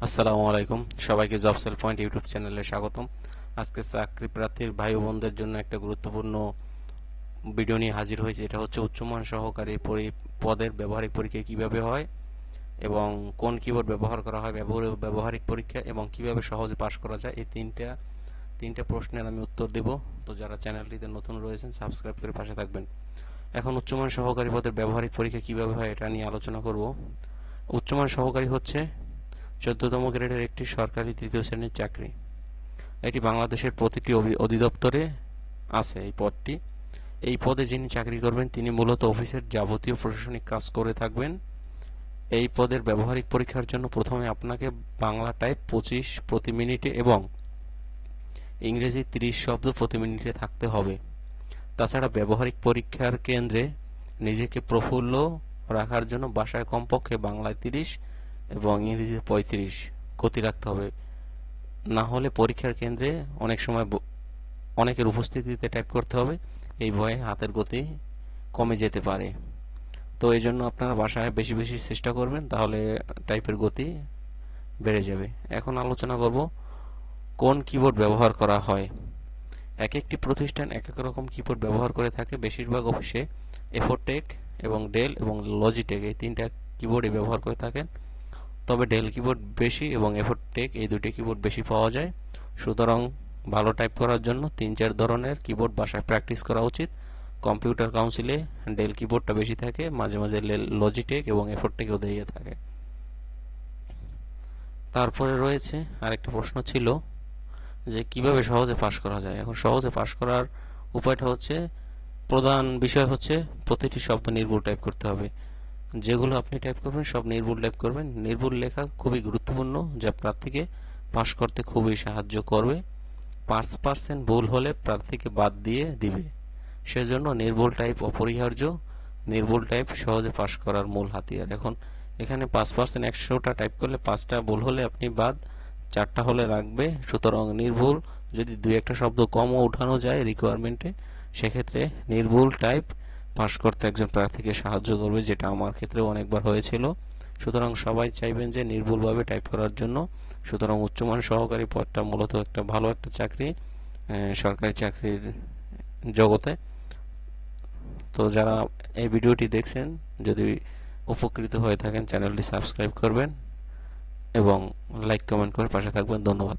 আসসালামু আলাইকুম। সবাইকে জব সেল পয়েন্ট ইউটিউব চ্যানেলে স্বাগতম। আজকে চাকরি প্রার্থীর ভাই বোনদের জন্য একটা গুরুত্বপূর্ণ ভিডিও নিয়ে হাজির হয়েছে। এটা হচ্ছে উচ্চমান সহকারী পদের ব্যবহারিক পরীক্ষা কীভাবে হয় এবং কোন কিবোর্ড ব্যবহার করা হয়, ব্যবহার- ব্যবহারিক পরীক্ষা এবং কীভাবে সহজে পাশ করা যায়, এই তিনটা তিনটা প্রশ্নের আমি উত্তর দেব। তো যারা চ্যানেলটিতে নতুন রয়েছেন সাবস্ক্রাইব করে পাশে থাকবেন। এখন উচ্চমান সহকারী পদের ব্যবহারিক পরীক্ষা কীভাবে হয় এটা নিয়ে আলোচনা করব। উচ্চমান সহকারী হচ্ছে চোদ্দতম গ্রেডের একটি সরকারি তৃতীয় শ্রেণির চাকরি। এটি বাংলাদেশের প্রতিটি অধিদপ্তরে আছে এই পদটি। এই পদে যিনি চাকরি করবেন, তিনি মূলত অফিসের যাবতীয় প্রশাসনিক কাজ করে থাকবেন। এই পদের ব্যবহারিক পরীক্ষার জন্য প্রথমে আপনাকে বাংলা টাইপ পঁচিশ প্রতি মিনিটে এবং ইংরেজি তিরিশ শব্দ প্রতি মিনিটে থাকতে হবে। তাছাড়া ব্যবহারিক পরীক্ষার কেন্দ্রে নিজেকে প্রফুল্ল রাখার জন্য বাসায় কমপক্ষে বাংলায় তিরিশ এবং ইংরেজিতে পঁয়ত্রিশ, গতি রাখতে হবে। না হলে পরীক্ষার কেন্দ্রে অনেক সময় অনেকের উপস্থিতিতে টাইপ করতে হবে। এই ভয়ে হাতের গতি কমে যেতে পারে। তো এই জন্য আপনারা বাসায় বেশি বেশি চেষ্টা করবেন, তাহলে টাইপের গতি বেড়ে যাবে। এখন আলোচনা করব কোন কিবোর্ড ব্যবহার করা হয়। এক একটি প্রতিষ্ঠান এক এক রকম কিবোর্ড ব্যবহার করে থাকে। বেশিরভাগ অফিসে এফোটেক এবং ডেল এবং লজিটেক এই তিনটা কিবোর্ডই ব্যবহার করে থাকেন। তবে ডেল কিবোর্ড বেশি এবং এফোটেক এই দুটি কিবোর্ড বেশি পাওয়া যায়। সুতরাং ভালো টাইপ করার জন্য তিন চার ধরনের কিবোর্ড বাসায় প্র্যাকটিস করা উচিত। কম্পিউটার কাউন্সিলে ডেল কিবোর্ডটা বেশি থাকে, মাঝে মাঝে লজিটেক এবং এফোটেকও দিয়ে থাকে। তারপরে রয়েছে আরেকটা প্রশ্ন ছিল যে কীভাবে সহজে পাশ করা যায়? এখন সহজে পাশ করার উপায়টা হচ্ছে, প্রধান বিষয় হচ্ছে প্রতিটি শব্দ নির্ভুল টাইপ করতে হবে। যেগুলো আপনি টাইপ করবেন, সব নির্ভুল টাইপ করবেন। নির্ভুল লেখা খুবই গুরুত্বপূর্ণ, যা প্রার্থীকে পাশ করতে খুবই সাহায্য করবে। পাঁচ পার্সেন্ট ভুল হলে প্রার্থীকে বাদ দিয়ে দিবে। সেজন্য নির্ভুল টাইপ অপরিহার্য, নির্ভুল টাইপ সহজে পাশ করার মূল হাতিয়ার। এখন এখানে পাঁচ পার্সেন্ট একশোটা টাইপ করলে পাঁচটা ভুল হলে আপনি বাদ, চারটা হলে রাখবে। সুতরাং নির্ভুল, যদি দুই একটা শব্দ কমও উঠানো যায় রিকোয়ারমেন্টে সেক্ষেত্রে নির্ভুল টাইপ পাশ করতে একজন প্রার্থীকে সাহায্য করবে, যেটা আমার ক্ষেত্রে অনেকবার হয়েছিল। সুতরাং সবাই চাইবেন যে নির্ভুলভাবে টাইপ করার জন্য। সুতরাং উচ্চমান সহকারী পদটা মূলত একটা ভালো একটা চাকরি সরকারি চাকরির জগতে। তো যারা এই ভিডিওটি দেখছেন, যদি উপকৃত হয়ে থাকেন, চ্যানেলটি সাবস্ক্রাইব করবেন এবং লাইক, কমেন্ট করে পাশে থাকবেন। ধন্যবাদ।